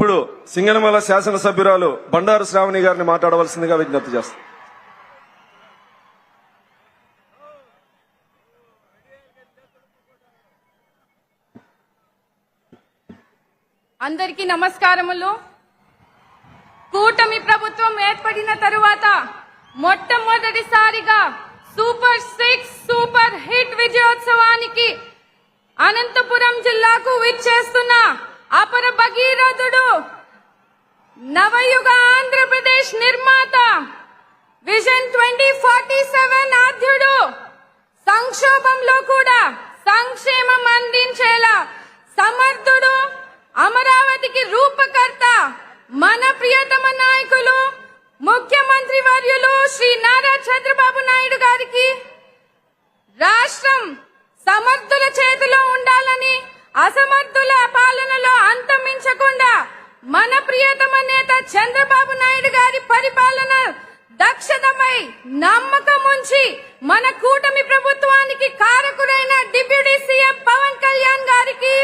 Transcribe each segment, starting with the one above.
ఇప్పుడు సింగనమల శాసనసభ్యురాలు బండారు శ్రావణి గారిని మాట్లాడవలసిందిగా విజ్ఞప్తి చేస్తాం. అందరికీ నమస్కారములు. కూటమి ప్రభుత్వం ఏర్పడిన తరువాత మొట్టమొదటిసారిగా సూపర్ సిక్స్ సూపర్ హిట్ విజయోత్సవానికి అనంతపురం జిల్లాకు విచ్చేస్తున్న భగీరథుడు నవయుగ ఆంధ్రప్రదేశ్ నిర్మాత విజన్ ట్వంటీ ఫార్టీ సెవెన్ ఆద్యుడు సంక్షోభంలో కూడా సంక్షేమం అందించేలా సమర్థుడు అమరావతికి రూపకర్త మన ప్రియతమ నాయకులు ముఖ్యమంత్రి వర్యులు శ్రీ నారా చంద్రబాబు నాయుడు గారికి రాష్ట్రం సమర్థుల చేతిలో ఉండాలని అసమర్థుల పాలనలో అంతమించకుండా మన ప్రియతమ నేత చంద్రబాబు నాయుడు గారి పరిపాలన దక్షతపై నమ్మకం ఉంచి మన కూటమి ప్రభుత్వానికి కారకుడైన deputy C M Pawan Kalyan గారికి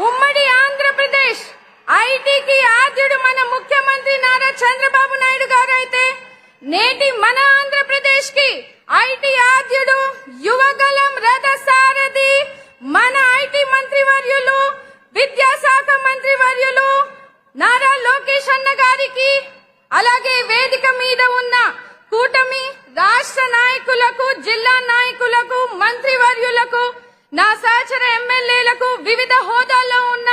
ఉమ్మడి ఆంధ్రప్రదేశ్ ఐటీకి ఆద్యుడు మన ముఖ్యమంత్రి నారా చంద్రబాబు నాయుడు గారు అయితే నేటి మన ఆంధ్రప్రదేశ్కి ఐటీ ఆద్యుడు యువగలం రథ సారథి మన ఐటీ మంత్రి వర్యులు విద్యాశాఖ మంత్రి వర్యులు నారా లోకేష్ అన్న గారికి అలాగే వేదిక మీద ఉన్న కూటమి రాష్ట్ర నాయకులకు జిల్లా నాయకులకు మంత్రివర్యులకు నా సహచర ఎమ్మెల్యేలకు వివిధ హోదాల్లో ఉన్న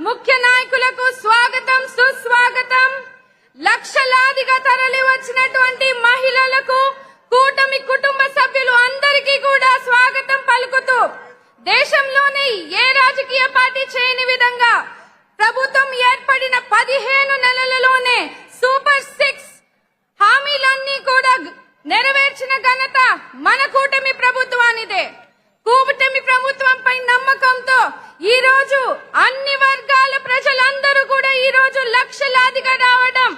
ముఖ్య నాయకులకు స్వాగతం సుస్వాగతం. లక్షలాదిగా తరలి వచ్చినటువంటి మహిళలకు కూటమి కుటుంబ సభ్యులు అందరికీ కూడా స్వాగతం పలుకుతూ దేశంలోనే ఏ రాజకీయ పార్టీ చేయని విధంగా ప్రభుత్వం ఏర్పడిన పదిహేను నెలలలోనే సూపర్ సిక్స్ హామీలన్నీ కూడా నెరవేర్చిన ఘనత మన కూటమి ప్రభుత్వానిదే. కూటమి ప్రభుత్వంపై నమ్మకంతో ఈ రోజు అన్ని వర్గాల ప్రజలు కూడా ఈ రోజు లక్షలాదిగా రావడం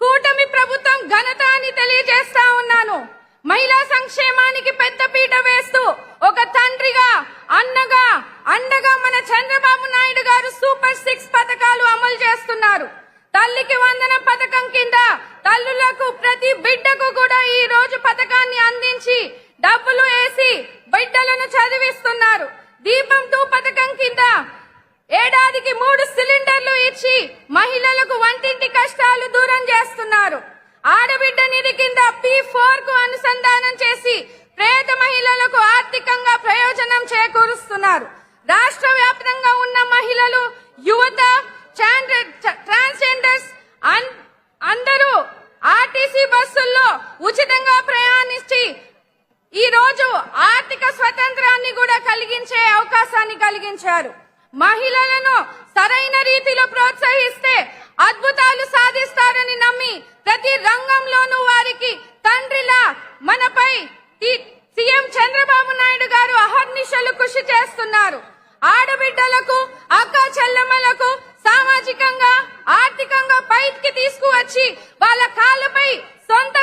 కూటమి ప్రభుత్వం ఘనత అని తెలియజేస్తా ఉన్నాను మహిళా సంక్షేమానికి పెద్దపీట వేస్తూ ఒక తండ్రిగా అన్నగా అండగా మన చంద్రబాబు నాయుడు గారు సూపర్ సిక్స్ పథకాలు అమలు చేస్తున్నారు తల్లికి వందన పథకం కింద తల్లులకు ప్రతి బిడ్డకు కూడా ఈ రోజు పథకాన్ని అందించి డబ్బులు వేసి బిడ్డలను చదివిస్తున్నారు. దీపం టూ పథకం కింద ఏడాదికి మూడు సిలిండర్లు ఇచ్చి మహిళలకు వంటింటి కష్టాలు దూరం చేస్తున్నారు. ఆడబిడ్డ నిధి కింద పి ఫోర్కు రోజు ఆర్థిక స్వతంత్రాన్ని కూడా కలిగించే అవకాశాన్ని కలిగించారు. మహిళలను సరైన రీతిలో ప్రోత్సహిస్తే అద్భుతాలు సాధిస్తారని నమ్మి ప్రతి రంగంలోనూ వారికి తండ్రిలా మనపై సీఎం చంద్రబాబు నాయుడు గారు అహర్నిశలు కృషి చేస్తున్నారు. ఆడబిడ్డలకు అక్క చెల్లెమ్మలకు సామాజికంగా ఆర్థికంగా పైకి తీసుకువచ్చి వాళ్ళ కాళ్ళపై సొంత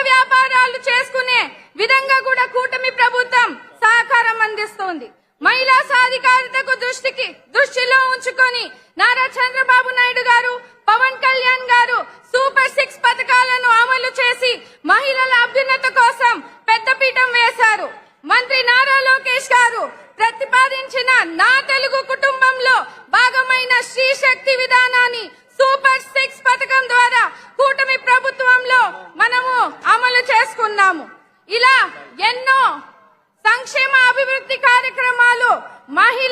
నారా చంద్రబాబు నాయుడు గారు పవన్ కళ్యాణ్ గారు సూపర్ సిక్స్ పథకాలను అమలు చేసి మహిళల అభ్యున్నత కోసం పెద్ద పీఠం వేశారు. మంత్రి నారా లోకేష్ గారు ప్రతిపాదించిన నా తెలుగు కుటుంబంలో భాగమైన శ్రీ శక్తి విధానాన్ని సూపర్ సిక్స్ పథకం ద్వారా కూటమి ప్రభుత్వంలో మనము అమలు చేసుకున్నాము. ఇలా ఎన్నో సంక్షేమ అభివృద్ధి కార్యక్రమాలు మహిళ